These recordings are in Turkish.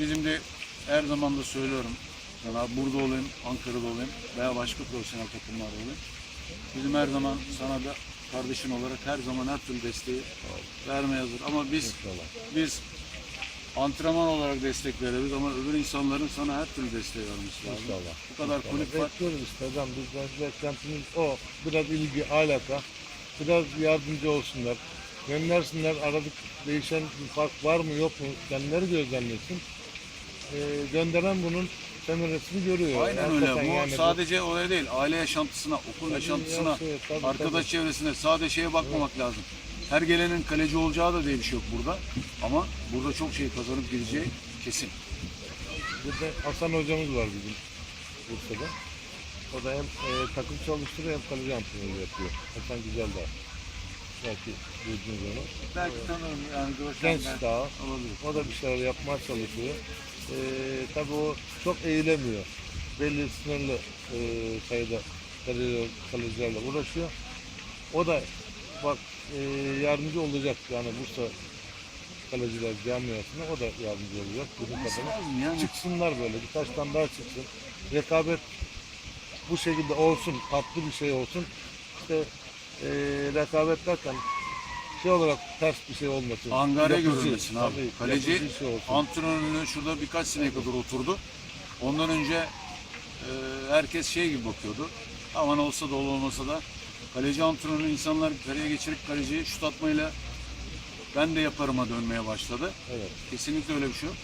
bizim de her zaman da söylüyorum. Sana burada olayım, Ankara'da olayım veya başka profesyonel takımlarda olayım. Bizim her zaman sana da kardeşin olarak her zaman her türlü desteği vermeye hazır. Ama biz biz antrenman olarak destek veririz ama öbür insanların sana her türlü desteği vermesi lazım. İnşallah. Bu kadar kulüp var. Bekliyoruz işte hocam. Bizden beklentimiz o. Biraz ilgi, alaka. Biraz yardımcı olsunlar. Göndersinler. Aradık değişen bir fark var mı yok mu? Kendileri gözlemlesin. Ee, gönderen bunun semiresini görüyor. Aynen öyle. Hakikaten Bu yani sadece olay değil. Aile yaşantısına, okul yaşantısına, yok, evet, tabii, arkadaş tabii. çevresine sadece şeye bakmamak lazım. Her gelenin kaleci olacağı da diye bir şey yok burada. Ama burada çok şey kazanıp gideceği kesin. Bir de Hasan hocamız var bizim Bursa'da. O da hem e, takım çalıştırıyor hem kaleci antrenörü yapıyor. Hasan Güzel Dağ. Belki duydunuz onu. Belki tanırım yani Genç daha. olabilir. O da bir şeyler yapmaya çalışıyor. Ee, tabii o çok eğilemiyor. Belli sınırlı e, sayıda kaleci- kalecilerle uğraşıyor. O da bak e, yardımcı olacak yani Bursa kaleciler camiasına o da yardımcı olacak. Lazım yani. Çıksınlar böyle birkaç tane daha çıksın. Rekabet bu şekilde olsun, tatlı bir şey olsun. İşte e, rekabet derken şey olarak ters bir şey olmasın. Angarya Yapıcı, görünmesin abi. tabii, Kaleci yapıcı şey olsun. antrenörlüğüne şurada birkaç sene kadar oturdu. Ondan önce e, herkes şey gibi bakıyordu. Aman olsa da ol olmasa da kaleci antrenörü insanlar kareye geçirip kaleciyi şut atmayla ben de yaparıma dönmeye başladı. Evet, Kesinlikle öyle bir şey yok.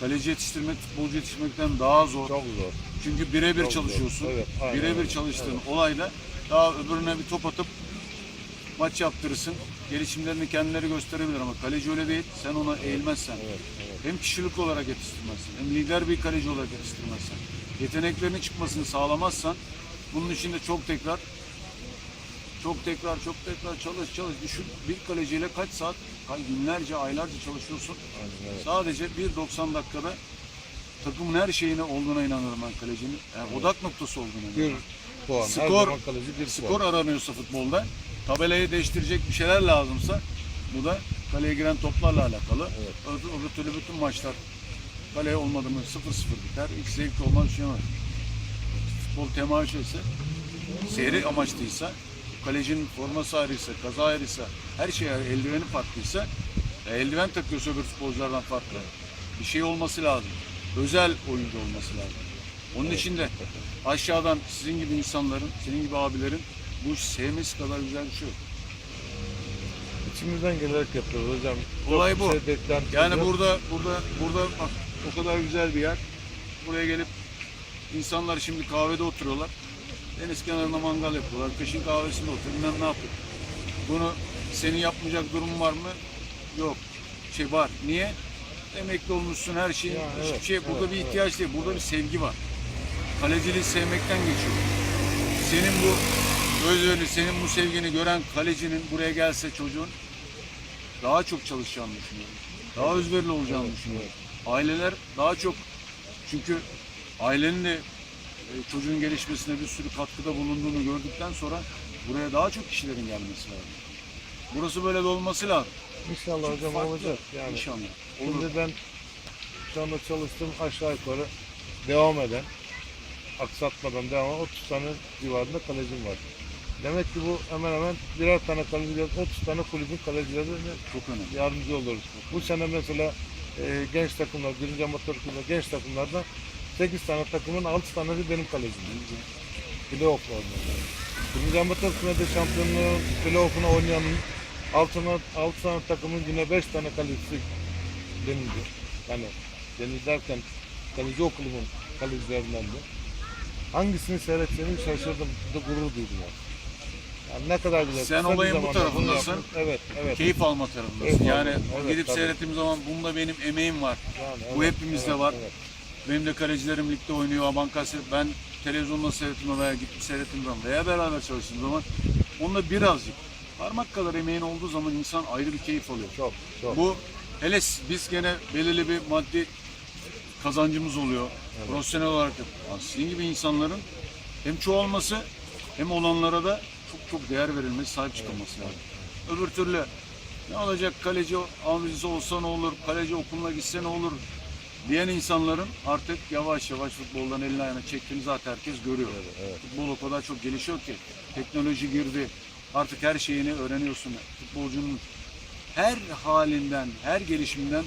Kaleci yetiştirmek futbolcu yetiştirmekten daha zor. çok zor. Çünkü birebir Çok zor. çalışıyorsun. Evet, aynen birebir öyle. çalıştığın olayda daha öbürüne bir top atıp maç yaptırırsın. Gelişimlerini kendileri gösterebilir ama kaleci öyle değil. Sen ona eğilmezsen, Evet, evet. hem kişilik olarak yetiştirmezsen, hem lider bir kaleci olarak yetiştirmezsen, yeteneklerinin çıkmasını sağlamazsan, bunun için de çok tekrar, çok tekrar, çok tekrar çalış, çalış. Düşün bir kaleciyle kaç saat, günlerce, aylarca çalışıyorsun. Aynen, evet. Sadece 1.90 dakikada takımın her şeyine olduğuna inanıyorum ben kalecinin. Yani odak noktası olduğuna Bir inanıyorum. Puan. Skor- bir Skor puan. aranıyorsa futbolda, tabelayı değiştirecek bir şeyler lazımsa bu da kaleye giren toplarla alakalı. Evet. Öbür, öbür türlü bütün maçlar kaleye olmadı mı 0-0 biter. Hiç zevkli olmaz şey var. Futbol temaşa ise, seyri amaçlıysa, kalecinin forması ayrıysa, kaza ayrıysa, her şey ayrı, eldiveni farklıysa, e, eldiven takıyorsa öbür futbolculardan farklı. Bir şey olması lazım. Özel oyuncu olması lazım. Onun için de aşağıdan sizin gibi insanların, senin gibi abilerin bu işi sevmesi kadar güzel bir şey yok. İçimizden gelerek yapıyoruz hocam. Olay bu. şey beklentimiz Yani yok. burada burada burada bak o kadar güzel bir yer. Buraya gelip insanlar şimdi kahvede oturuyorlar. Deniz kenarında mangal yapıyorlar. Kışın kahvesinde oturuyor. Bilmem ne yapıyor. Bunu senin yapmayacak durum var mı? Yok. Şey var. Niye? Emekli olmuşsun her şey. Ya, hiçbir evet, şey burada evet, bir ihtiyaç değil. Burada bir sevgi var. Kaleciliği sevmekten geçiyor. Senin bu özveri, senin bu sevgini gören kalecinin buraya gelse çocuğun daha çok çalışacağını düşünüyorum. Daha özverili olacağını düşünüyorum. Aileler daha çok çünkü ailenin de e, çocuğun gelişmesine bir sürü katkıda bulunduğunu gördükten sonra buraya daha çok kişilerin gelmesi lazım. Burası böyle de olması lazım. İnşallah hocam Farklı. olacak. Yani İnşallah. Olur. Şimdi ben şu anda çalıştığım aşağı yukarı devam eden, aksatmadan devam eden 30 tane civarında kalecim var. Demek ki bu hemen hemen birer tane kaleci, 30 tane kulübün kalecilerine Çok önemli. yardımcı oluruz. Bu sene mesela e, genç takımlar, birinci amatör kulübü genç takımlarda 8 tane takımın 6 tanesi benim kalecim. Playoff oynuyorlar. Birinci amatör kümede şampiyonluğu playoff'una oynayanın altına 6 tane takımın yine 5 tane kalecisi denildi. Yani denildi derken kaleci okulumun kalecilerinden de. Hangisini seyredeceğimi şaşırdım. Da gurur duydum yani. Yani ne kadar güzel. Sen Kısa olayın bu tarafındasın. Evet, evet. Keyif alma tarafındasın. Keyif Yani alma, evet, gidip tabii. seyrettiğim zaman bunda benim emeğim var. Yani Bu evet, hepimizde evet, var. evet. Benim de kalecilerim ligde oynuyor. Aman kaset ben televizyonda seyrettim veya gittim seyrettim zaman veya beraber çalıştığım zaman onunla birazcık parmak kadar emeğin olduğu zaman insan ayrı bir keyif alıyor. Çok, çok. Bu hele biz gene belirli bir maddi kazancımız oluyor. Profesyonel olarak. Yani Sizin gibi insanların hem çoğalması hem olanlara da çok çok değer verilmesi, sahip çıkılması lazım. Öbür türlü ne olacak kaleci amcası olsa ne olur, kaleci okuluna gitse ne olur, diyen insanların artık yavaş yavaş futboldan elini ayağına çektiğini zaten herkes görüyor. Evet. Futbol o kadar çok gelişiyor ki teknoloji girdi. Artık her şeyini öğreniyorsun. Futbolcunun her halinden, her gelişiminden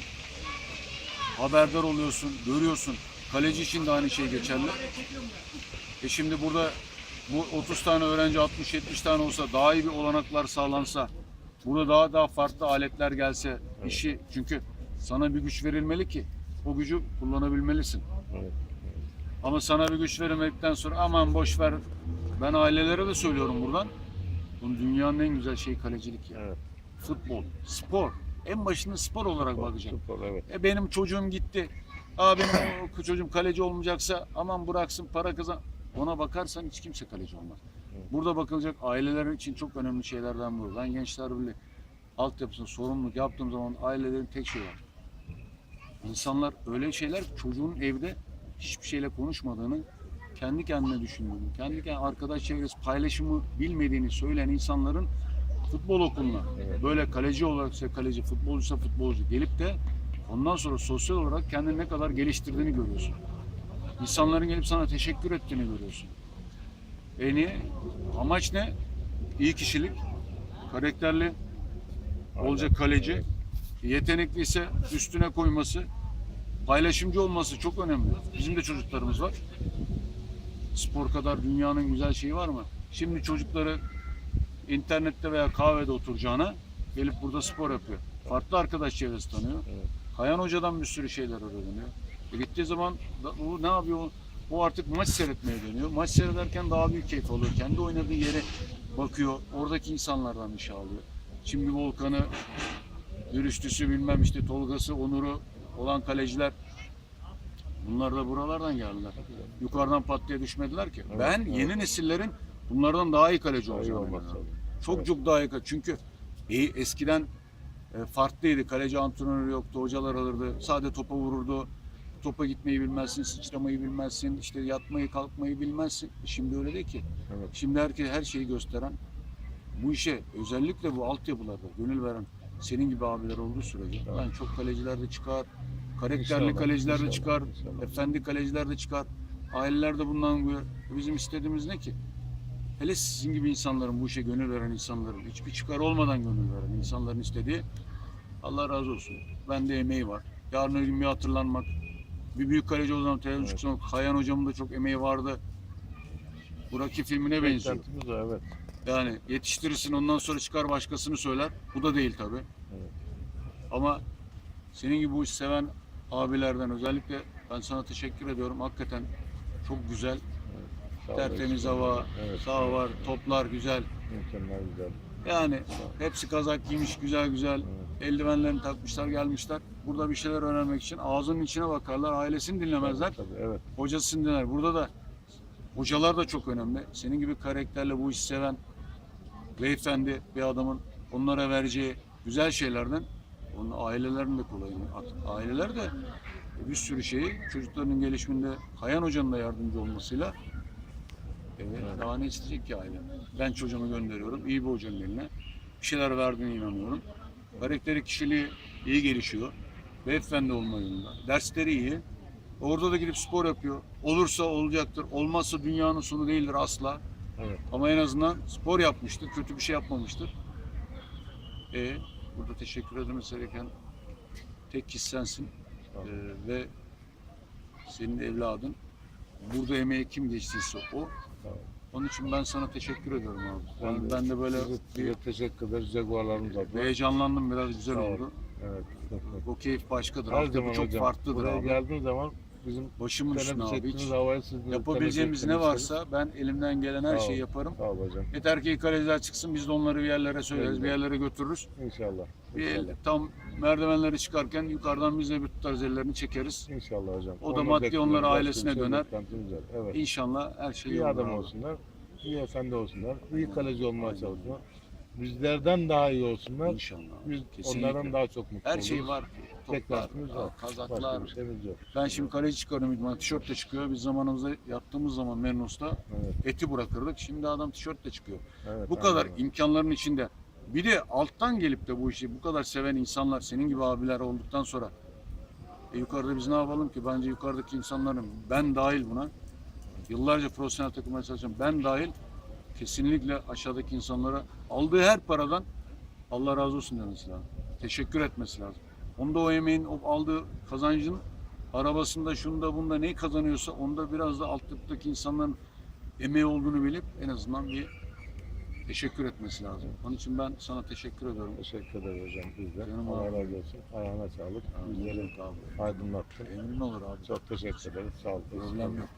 haberdar oluyorsun, görüyorsun. Kaleci için de aynı şey geçerli. E şimdi burada bu 30 tane öğrenci 60-70 tane olsa daha iyi bir olanaklar sağlansa burada daha daha farklı aletler gelse işi çünkü sana bir güç verilmeli ki o gücü kullanabilmelisin. Evet. Ama sana bir güç verilmedikten sonra aman boş ver. Ben ailelere de söylüyorum buradan. Bunun dünyanın en güzel şeyi kalecilik ya. Evet. Futbol, spor. En başında spor olarak bakacağım. Futbol evet. E benim çocuğum gitti. Benim o çocuğum kaleci olmayacaksa aman bıraksın para kazan. Ona bakarsan hiç kimse kaleci olmaz. Burada bakılacak aileler için çok önemli şeylerden bu. Ben Gençler Birliği altyapısına sorumluluk yaptığım zaman ailelerin tek şey var. İnsanlar öyle şeyler çocuğun evde hiçbir şeyle konuşmadığını, kendi kendine düşündüğünü, kendi kendine arkadaş çevresi paylaşımı bilmediğini söyleyen insanların futbol okuluna böyle kaleci olaraksa kaleci, futbolcuysa futbolcu gelip de ondan sonra sosyal olarak kendini ne kadar geliştirdiğini görüyorsun. İnsanların gelip sana teşekkür ettiğini görüyorsun. E niye? Amaç ne? İyi kişilik, karakterli, olacak kaleci, yetenekliyse üstüne koyması, paylaşımcı olması çok önemli. Bizim de çocuklarımız var. Spor kadar dünyanın güzel şeyi var mı? Şimdi çocukları internette veya kahvede oturacağına gelip burada spor yapıyor. Farklı arkadaş çevresi tanıyor. Evet. Kayan Hoca'dan bir sürü şeyler öğreniyor. E gittiği zaman o ne yapıyor? O artık maç seyretmeye dönüyor. Maç seyrederken daha büyük keyif alıyor. Kendi oynadığı yere bakıyor. Oradaki insanlardan bir şey alıyor. Şimdi Volkan'ı, Dürüstüsü bilmem işte Tolga'sı, Onur'u olan kaleciler bunlar da buralardan geldiler. Yukarıdan pat diye düşmediler ki. Evet, ben evet. yeni nesillerin bunlardan daha iyi kaleci lazım. Çok Evet. çok daha iyi. Çünkü e, eskiden e, farklıydı. Kaleci antrenörü yoktu. Hocalar alırdı. Sadece topa vururdu. Topa gitmeyi bilmezsin, sıçramayı bilmezsin, işte yatmayı, kalkmayı bilmezsin. Şimdi öyle değil ki. Evet. Şimdi herkes her şeyi gösteren, bu işe özellikle bu altyapılarda gönül veren senin gibi abiler olduğu sürece Evet. ben çok kaleciler de çıkar, karakterli İnşallah, kaleciler de çıkar, inşallah. efendi kaleciler de çıkar. Aileler de bundan bu- bizim istediğimiz ne ki? Hele sizin gibi insanların, bu işe gönül veren insanların, hiçbir çıkar olmadan gönül veren insanların istediği Allah razı olsun. Bende emeği var. Yarın öbür gün bir hatırlanmak. Bir büyük kaleci o zaman televizyon Evet. çıksın. Kayan hocamın da çok emeği vardı. Buradaki filmine benziyor. Evet. Yani yetiştirirsin ondan sonra çıkar başkasını söyler. Bu da değil tabi. Evet. Ama senin gibi bu işi seven abilerden özellikle ben sana teşekkür ediyorum. Hakikaten çok güzel. Sağ Tertemiz hava. Evet. sağ var, toplar güzel. Mükemmel güzel. Yani hepsi kazak giymiş güzel güzel. Evet. Eldivenlerini takmışlar gelmişler. Burada bir şeyler öğrenmek için ağzının içine bakarlar. Ailesini dinlemezler. Tabii, evet. Hocasını dinler. Burada da hocalar da çok önemli. Senin gibi karakterle bu işi seven beyefendi bir adamın onlara vereceği güzel şeylerden onun ailelerin de kolayını. Aileler de bir sürü şeyi çocuklarının gelişiminde Kayan Hoca'nın da yardımcı olmasıyla evet, daha ne isteyecek ki aile? Ben çocuğumu gönderiyorum iyi bir hocanın eline. Bir şeyler verdiğine inanıyorum. Karakteri, kişiliği iyi gelişiyor. Beyefendi olma yolunda. Dersleri iyi. Orada da gidip spor yapıyor. Olursa olacaktır. Olmazsa dünyanın sonu değildir asla. Evet. Ama en azından spor yapmıştır. Kötü bir şey yapmamıştır. E, burada teşekkür edilmesi gereken tek kişi sensin. Ee, ve senin evladın. Burada emeği kim geçtiyse o. Onun için ben sana teşekkür ediyorum abi. Ben de- ben de böyle bir teşekkür ederiz. Jaguarlarımız adına. heyecanlandım biraz güzel Sağ oldu. Evet. O keyif başkadır. Her zaman çok hocam. farklıdır Buraya abi. geldiğin zaman bizim Başımın üstüne abi. Hiç yapabileceğimiz ne varsa ben elimden gelen her şeyi yaparım. Sağ ol hocam. Yeter ki kaleciler çıksın biz de onları bir yerlere söyleriz, Evet. bir yerlere götürürüz. İnşallah. Bir tam merdivenleri çıkarken yukarıdan biz de bir tutarız ellerini çekeriz. İnşallah hocam. O da maddi Başka ailesine şey döner. Evet. İnşallah her şey İyi adam abi. olsunlar. iyi efendi olsunlar. iyi kaleci olmaya çalışsınlar. Bizlerden daha iyi olsunlar. İnşallah. Biz Kesinlikle. onlardan daha çok mutlu Her şey var. Toplar, Beklentimiz var. kazaklar. Başka bir şeyimiz yok. Ben şimdi kaleci çıkarıyorum idman. Tişört de çıkıyor. Biz zamanımızda yattığımız zaman Mernos'ta Evet. eti bırakırdık. Şimdi adam tişört de çıkıyor. evet Bu kadar aynen. imkanların içinde. Bir de alttan gelip de bu işi bu kadar seven insanlar, senin gibi abiler olduktan sonra E yukarıda biz ne yapalım ki? Bence yukarıdaki insanların, ben dahil buna, yıllarca profesyonel takımda çalışan ben dahil kesinlikle aşağıdaki insanlara aldığı her paradan Allah razı olsun demesi lazım. Teşekkür etmesi lazım. Onda o emeğin, o aldığı kazancın arabasında, şunda, bunda neyi kazanıyorsa onda biraz da alttaki insanların emeği olduğunu bilip en azından bir teşekkür etmesi lazım. Onun için ben sana teşekkür ediyorum. Teşekkür ederim hocam biz de. Canım Allah abi. razı olsun. Ayağına sağlık. Abi. aydınlattın. Emin olur abi. Çok teşekkür ederiz. Sağ ol. Problem yok.